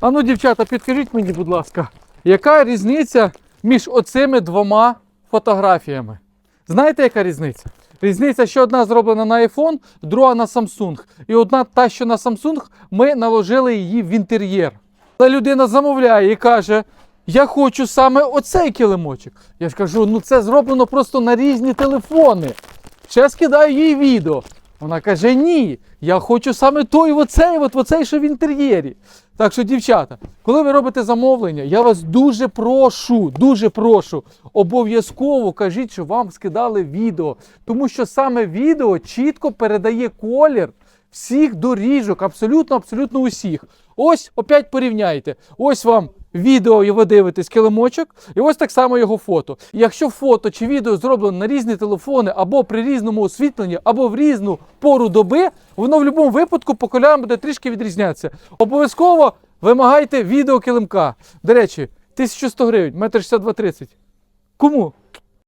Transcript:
А ну, дівчата, підкажіть мені, будь ласка, яка різниця між оцими двома фотографіями? Знаєте, яка різниця? Різниця, що одна зроблена на iPhone, друга на Samsung. І одна та, що на Samsung, ми наложили її в інтер'єр. Та людина замовляє і каже: Я хочу саме оцей килимочок. Я ж кажу, ну це зроблено просто на різні телефони. Ще скидаю їй відео. Вона каже: Ні, я хочу саме той, оцей, от оцей, що в інтер'єрі. Так що, дівчата, коли ви робите замовлення, я вас дуже прошу, дуже прошу, обов'язково кажіть, що вам скидали відео, тому що саме відео чітко передає колір всіх доріжок, абсолютно, абсолютно усіх. Ось опять порівняйте. Ось вам відео його дивитись, килимочок, і ось так само його фото. І Якщо фото чи відео зроблено на різні телефони, або при різному освітленні, або в різну пору доби, воно в будь-якому випадку по кольорам буде трішки відрізнятися. Обов'язково вимагайте відео килимка. До речі, 1100 гривень, 1,62 30. Кому?